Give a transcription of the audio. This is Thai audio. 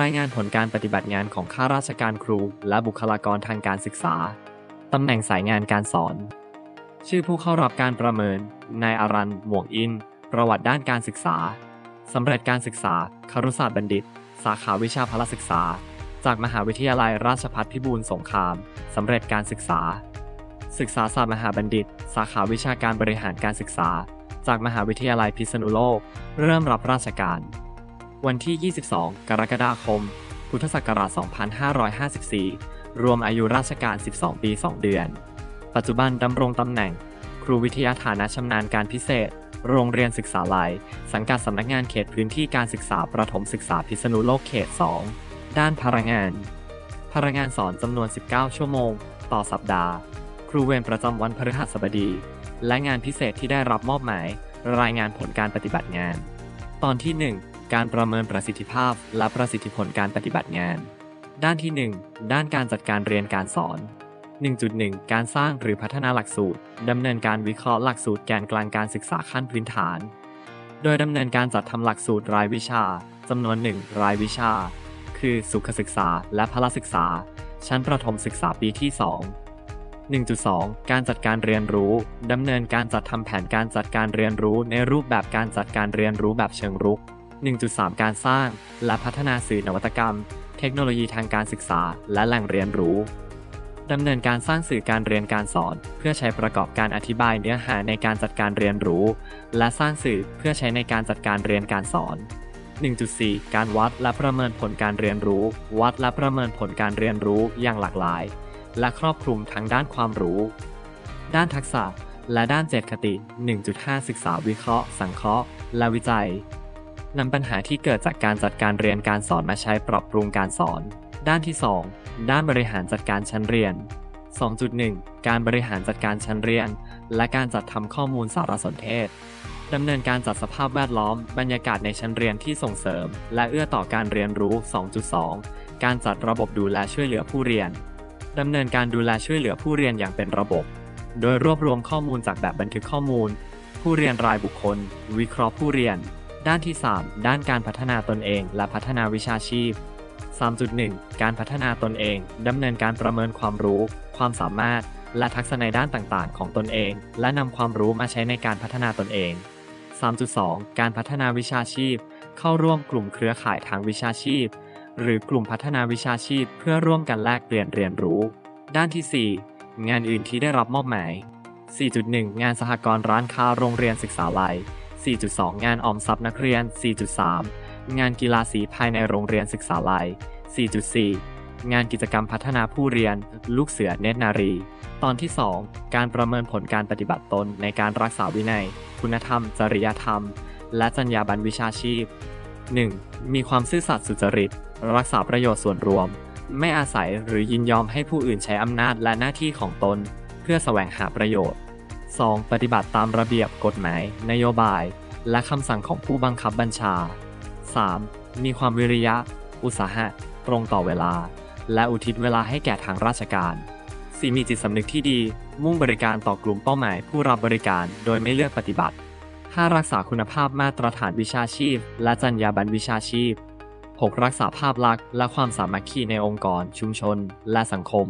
รายงานผลการปฏิบัติงานของข้าราชการครู และบุคลากรทางการศึกษา ตำแหน่งสายงานการสอน ชื่อผู้เข้ารับการประเมิน นายอารันหมวกอิน ประวัติด้านการศึกษา สำเร็จการศึกษาครุศาสตร์บัณฑิต สาขาวิชาพละศึกษา จากมหาวิทยาลัยราชภัฏพิบูลสงคราม สำเร็จการศึกษา ศึกษาศาสตร์มหาบัณฑิต สาขาวิชาการบริหารการศึกษา จากมหาวิทยาลัยพิษณุโลก เริ่มรับราชการ วันที่ 22 กรกฎาคม พุทธศักราช 2554 รวมอายุราชการ 12 ปี 2 เดือน ปัจจุบันดำรงตำแหน่ง ครูวิทยาฐานะชำนาญการพิเศษ โรงเรียนศึกษาลัย สังกัดสำนักงานเขตพื้นที่การศึกษาประถมศึกษาพิษณุโลกเขต 2 ด้านพลังงาน พลังงานสอนจำนวน 19 ชั่วโมง ต่อสัปดาห์ ครูเวรประจำวันพฤหัสบดี และงานพิเศษที่ได้รับมอบหมาย รายงานผลการปฏิบัติงาน ตอนที่ 1 การประเมินประสิทธิภาพและประสิทธิผลการปฏิบัติงาน ด้านที่ 1 ด้านการจัดการเรียนการสอน 1.1 การสร้างหรือพัฒนาหลักสูตร ดำเนินการวิเคราะห์หลักสูตรแกนกลางการศึกษาขั้นพื้นฐาน โดยดำเนินการจัดทำหลักสูตรรายวิชาจำนวน 1 รายวิชา คือสุขศึกษาและพละศึกษา ชั้นประถมศึกษาปีที่ 2 1.2 การจัดการเรียนรู้ ดำเนินการจัดทำแผนการจัดการเรียนรู้ในรูปแบบการจัดการเรียนรู้แบบเชิงรุก 1.3 การสร้างและพัฒนาสื่อนวัตกรรม เทคโนโลยีทางการศึกษา และแหล่งเรียนรู้ดำเนินการสร้างสื่อการเรียนการสอน เพื่อใช้ประกอบการอธิบายเนื้อหาในการจัดการเรียนรู้ และสร้างสื่อเพื่อใช้ในการจัดการเรียนการสอน 1.4 การวัดและประเมินผลการเรียนรู้ วัดและประเมินผลการเรียนรู้อย่างหลากหลาย และครอบคลุมทั้งด้านความรู้ ด้านทักษะ และด้านเจตคติ 1.5 ศึกษาวิเคราะห์ สังเคราะห์ และวิจัย นำปัญหาที่เกิดจากการจัดการเรียนการสอนมาใช้ปรับปรุงการสอน ด้านที่ 2 ด้านบริหารจัดการชั้นเรียน 2.1 การบริหารจัดการชั้นเรียน และการจัดทำข้อมูลสารสนเทศดำเนินการจัดสภาพแวดล้อม บรรยากาศในชั้นเรียนที่ส่งเสริม และเอื้อต่อการเรียนรู้ 2.2 การจัดระบบดูแลช่วยเหลือผู้เรียน ดำเนินการดูแลช่วยเหลือผู้เรียนอย่างเป็นระบบ โดยรวบรวมข้อมูลจากแบบบันทึกข้อมูล ผู้เรียนรายบุคคล วิเคราะห์ผู้เรียน ด้านที่ 3 ด้านการพัฒนาตนเองและพัฒนาวิชาชีพ 3.1 การพัฒนาตนเองดำเนินการประเมินความรู้ ความสามารถ และทักษะในด้านต่างๆ ของตนเอง และนำความรู้มาใช้ในการพัฒนาตนเอง 3.2 การพัฒนาวิชาชีพ เข้าร่วมกลุ่มเครือข่ายทางวิชาชีพ หรือกลุ่มพัฒนาวิชาชีพ เพื่อร่วมกันแลกเปลี่ยนเรียนรู้ ด้านที่ 4 งานอื่นที่ได้รับมอบหมาย 4.1 งานสหกรณ์ร้านค้าโรงเรียนศึกษาลัย 4.2 งานออมทรัพย์นักเรียน 4.3 งานกีฬาสีภายในโรงเรียนศึกษาลัย 4.4 งานกิจกรรมพัฒนาผู้เรียน ลูกเสือเนตรนารี ตอนที่ 2 การประเมินผลการปฏิบัติตนในการรักษาวินัย คุณธรรม จริยธรรม และจรรยาบรรณวิชาชีพ 1. มีความซื่อสัตย์สุจริต รักษาประโยชน์ส่วนรวม ไม่อาศัยหรือยินยอมให้ผู้อื่นใช้อำนาจและหน้าที่ของตน เพื่อแสวงหาประโยชน์ 2. ปฏิบัติตามระเบียบกฎหมาย นโยบาย และคำสั่งของผู้บังคับบัญชา 3. มีความวิริยะ อุตสาหะ ตรงต่อเวลา และอุทิศเวลาให้แก่ทางราชการ 4. มีจิตสำนึกที่ดี มุ่งบริการต่อกลุ่มเป้าหมาย ผู้รับบริการโดยไม่เลือกปฏิบัติ 5. รักษาคุณภาพมาตรฐานวิชาชีพ และจรรยาบรรณวิชาชีพ 6. รักษาภาพลักษณ์และความสามัคคีในองค์กร ชุมชน และสังคม